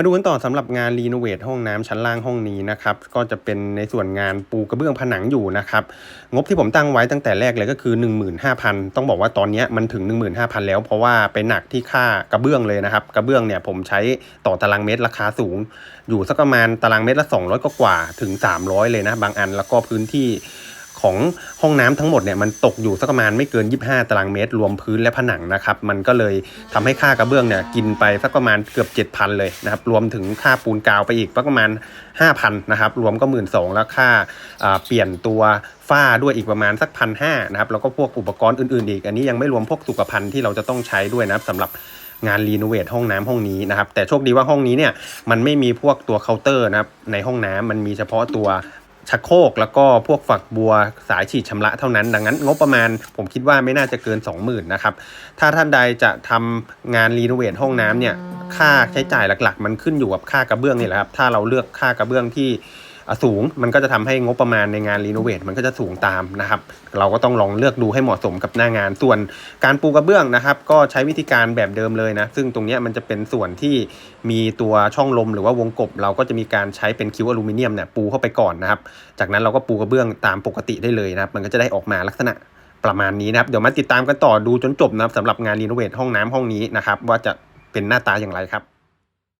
มาดูกันต่อสำหรับงานรีโนเวทห้องน้ำชั้นล่างห้องนี้นะครับก็จะเป็นในส่วนงานปูกระเบื้องผนังอยู่นะครับงบที่ผมตั้งไว้ตั้งแต่แรกเลยก็คือ 15,000 ต้องบอกว่าตอนนี้มันถึง 15,000 แล้วเพราะว่าไปหนักที่ค่ากระเบื้องเลยนะครับกระเบื้องเนี่ยผมใช้ต่อตารางเมตรราคาสูง อยู่สักประมาณตารางเมตรละ 200 กว่ากว่าถึง 300 เลยนะบางอันแล้วก็พื้นที่ ของห้องน้ำทั้งหมดเนี่ยมันตกอยู่สักประมาณไม่เกิน 25 ตารางเมตร รวมพื้นและผนังนะครับ มันก็เลยทำให้ค่ากระเบื้องเนี่ยกินไปสักประมาณเกือบ 7,000 เลยนะครับ รวมถึงค่าปูนกาวไปอีกประมาณ 5,000 นะครับ รวมก็1 2ื่นสองแล้วค่าเปลี่ยนตัวฝ้าด้วยอีกประมาณสักพันห้านะครับแล้วก็พวกอุปกรณ์อื่นๆอีก อันนี้ยังไม่รวมพวกสุขภัณฑ์ที่เราจะต้องใช้ด้วยนะครับสำหรับงานรีโนเวทห้องน้ำห้องนี้นะครับแต่โชคดีว่าห้องนี้เนี่ยมันไม่มีพวกตัวเคาน์เตอร์นะครับในห้องน้ำมันมีเฉพาะตัว ชักโครกแล้วก็พวกฝักบัวสายฉีดชำระเท่านั้น ดังนั้นงบประมาณผมคิดว่าไม่น่าจะเกิน 20,000นะครับถ้าท่านใดจะทำงานรีโนเวทห้องน้ำเนี่ยค่าใช้จ่ายหลักๆ มันขึ้นอยู่กับค่ากระเบื้องนี่แหละครับถ้าเราเลือกค่ากระเบื้องที่ สูงมันก็จะทำให้งบประมาณในงานรีโนเวทมันก็จะสูงตามนะครับ เราก็ต้องลองเลือกดูให้เหมาะสมกับหน้างาน ส่วนการปูกระเบื้องนะครับ ก็ใช้วิธีการแบบเดิมเลยนะ ซึ่งตรงนี้มันจะเป็นส่วนที่มีตัวช่องลมหรือว่าวงกบ เราก็จะมีการใช้เป็นคิ้วอลูมิเนียมเนี่ยปูเข้าไปก่อนนะครับ จากนั้นเราก็ปูกระเบื้องตามปกติได้เลยนะครับ มันก็จะได้ออกมาลักษณะประมาณนี้นะครับ เดี๋ยวมาติดตามกันต่อดูจนจบนะครับสำหรับงานรีโนเวทห้องน้ำห้องนี้นะครับว่าจะเป็นหน้าตาอย่างไรครับ